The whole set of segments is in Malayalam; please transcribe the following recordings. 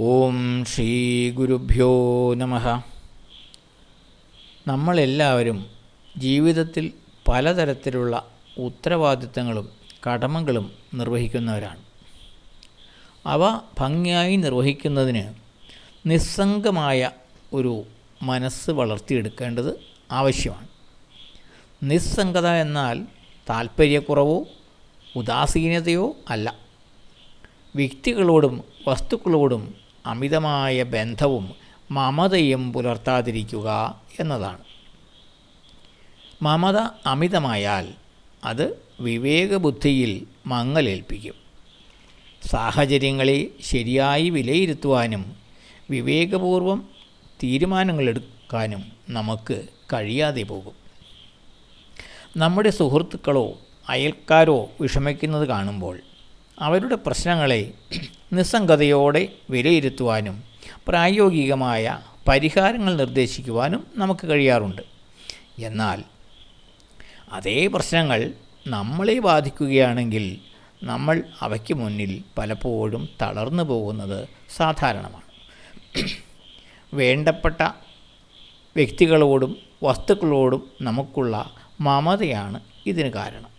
ഓം ശ്രീ ഗുരുഭ്യോ നമ. നമ്മളെല്ലാവരും ജീവിതത്തിൽ പലതരത്തിലുള്ള ഉത്തരവാദിത്തങ്ങളും കടമകളും നിർവഹിക്കുന്നവരാണ്. അവ ഭംഗിയായി നിർവഹിക്കുന്നതിന് നിസ്സംഗമായ ഒരു മനസ്സ് വളർത്തിയെടുക്കേണ്ടത് ആവശ്യമാണ്. നിസ്സംഗത എന്നാൽ താൽപ്പര്യക്കുറവോ ഉദാസീനതയോ അല്ല. വ്യക്തികളോടും വസ്തുക്കളോടും അമിതമായ ബന്ധവും മമതയും പുലർത്താതിരിക്കുക എന്നതാണ്. മമത അമിതമായാൽ അത് വിവേകബുദ്ധിയിൽ മങ്ങലേൽപ്പിക്കും. സാഹചര്യങ്ങളെ ശരിയായി വിലയിരുത്തുവാനും വിവേകപൂർവം തീരുമാനങ്ങളെടുക്കാനും നമുക്ക് കഴിയാതെ പോകും. നമ്മുടെ സുഹൃത്തുക്കളോ അയൽക്കാരോ വിഷമിക്കുന്നത് കാണുമ്പോൾ അവരുടെ പ്രശ്നങ്ങളെ നിസ്സംഗതയോടെ വിലയിരുത്തുവാനും പ്രായോഗികമായ പരിഹാരങ്ങൾ നിർദ്ദേശിക്കുവാനും നമുക്ക് കഴിയാറുണ്ട്. എന്നാൽ അതേ പ്രശ്നങ്ങൾ നമ്മളെ ബാധിക്കുകയാണെങ്കിൽ നമ്മൾ അവയ്ക്ക് മുന്നിൽ പലപ്പോഴും തളർന്നു പോകുന്നത് സാധാരണമാണ്. വേണ്ടപ്പെട്ട വ്യക്തികളോടും വസ്തുക്കളോടും നമുക്കുള്ള മമതയാണ് ഇതിന് കാരണം.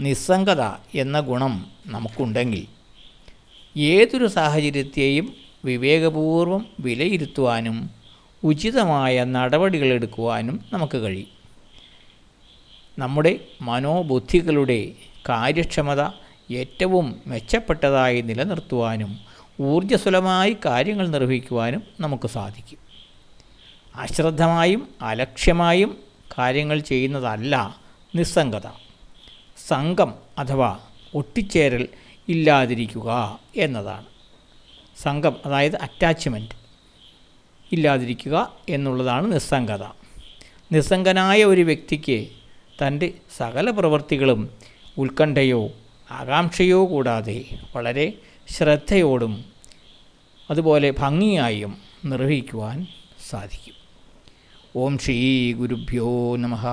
നിസ്സംഗത എന്ന ഗുണം നമുക്കുണ്ടെങ്കിൽ ഏതൊരു സാഹചര്യത്തെയും വിവേകപൂർവം വിലയിരുത്തുവാനും ഉചിതമായ നടപടികളെടുക്കുവാനും നമുക്ക് കഴിയും. നമ്മുടെ മനോബുദ്ധികളുടെ കാര്യക്ഷമത ഏറ്റവും മെച്ചപ്പെട്ടതായി നിലനിർത്തുവാനും ഊർജസ്വലമായി കാര്യങ്ങൾ നിർവഹിക്കുവാനും നമുക്ക് സാധിക്കും. അശ്രദ്ധമായും അലക്ഷ്യമായും കാര്യങ്ങൾ ചെയ്യുന്നതല്ല നിസ്സംഗത. സംഘം അഥവാ ഒട്ടിച്ചേരൽ ഇല്ലാതിരിക്കുക എന്നതാണ്. സംഘം അതായത് അറ്റാച്ച്മെന്റ് ഇല്ലാതിരിക്കുക എന്നുള്ളതാണ് നിസ്സംഗത. നിസ്സംഗനായ ഒരു വ്യക്തിക്ക് തന്റെ സകല പ്രവൃത്തികളും ഉത്കണ്ഠയോ ആകാംക്ഷയോ കൂടാതെ വളരെ ശ്രദ്ധയോടും അതുപോലെ ഭംഗിയായും നിർവഹിക്കുവാൻ സാധിക്കും. ഓം ശ്രീ ഗുരുഭ്യോ നമഃ.